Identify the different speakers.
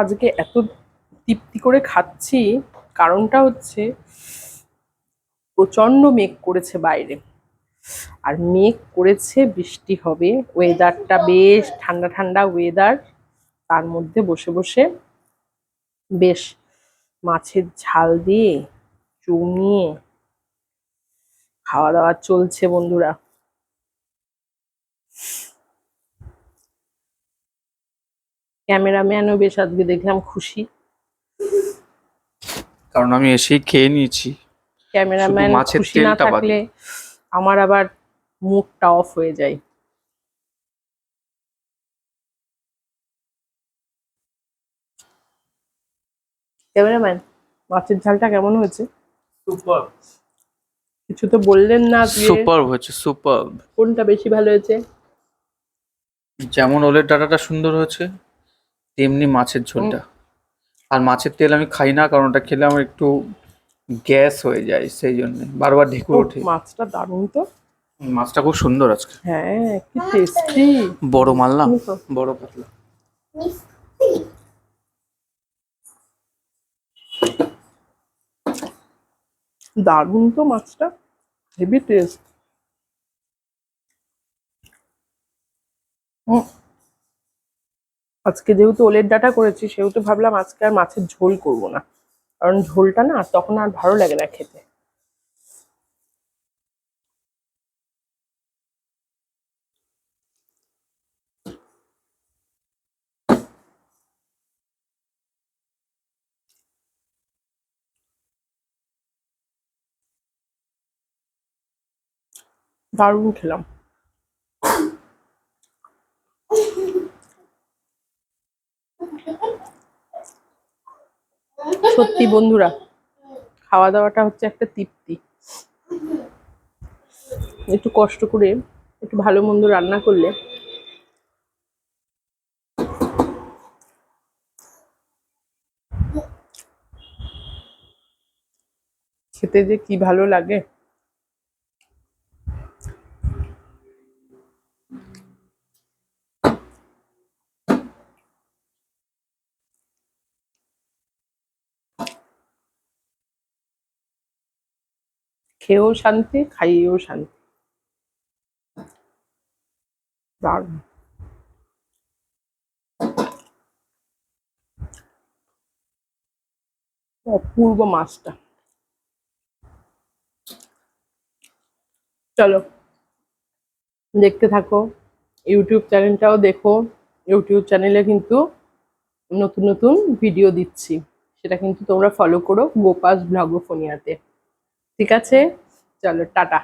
Speaker 1: আজকে এত তৃপ্তি করে খাচ্ছি, কারণটা হচ্ছে প্রচণ্ড মেঘ করেছে বাইরে। আর মেঘ করেছে বৃষ্টি হবে ওয়েদারটা বেশ ঠান্ডা ঠান্ডা ওয়েদার তার মধ্যে বসে বসে বেশ মাছের ঝাল দিয়ে জমিয়ে খাওয়া দাওয়া চলছে বন্ধুরা। ক্যামেরাম্যানও বেশ আজকে দেখলাম খুশি।
Speaker 2: কারণ আমি এসেই খেয়ে নিয়েছি।
Speaker 1: ক্যামেরাম্যান খুশি না থাকলে আমার আবার মুখটা অফ হয়ে যায়। ক্যামেরাম্যান মাছের ঝালটা কেমন হয়েছে?
Speaker 2: সুপার
Speaker 1: কিছু তো বললেন না
Speaker 2: সুপার হয়েছে সুপার
Speaker 1: কোনটা বেশি ভালো হয়েছে?
Speaker 2: যেমন ওলের ডাটাটা সুন্দর হয়েছে তেমনি মাছের ঝোলটা। আর মাছের তেল আমি খাই না কারণ ওটা খেলে আমার একটু গ্যাস হয়ে যায় সেই জন্য। বারবার
Speaker 1: উফ,
Speaker 2: ওঠে।
Speaker 1: মাছটা দারুণ তো।
Speaker 2: মাছটা খুব সুন্দর আজকে।
Speaker 1: হ্যাঁ কি টেস্টি
Speaker 2: বড় মাল না বড় পাতলা।
Speaker 1: দারুণ তো মাছটা। হেভি টেস্ট আজকে যেহেতু ওলের ডাটা করেছি, সেহেতু ভাবলাম আজকে আর মাছের ঝোল করব না। কারণ ঝোলটা না তখন আর ভালো লাগে না খেতে। দারুণ খেলাম। সত্যি বন্ধুরা খাওয়া দাওয়াটা হচ্ছে একটা তৃপ্তি। একটু কষ্ট করে একটু ভালো মন্দ রান্না করলে খেতে যে কি ভালো লাগে। খেয়েও শান্তি, খাইয়েও শান্তি। দারুণ। অপূর্ব মাছটা। চলো, দেখতে থাকো। ইউটিউব চ্যানেলটাও দেখো। ইউটিউব চ্যানেলে কিন্তু নতুন নতুন ভিডিও দিচ্ছি। সেটা কিন্তু তোমরা ফলো করো গোপাস ব্লগোফোনিয়াতে ঠিক আছে? চলো টাটা।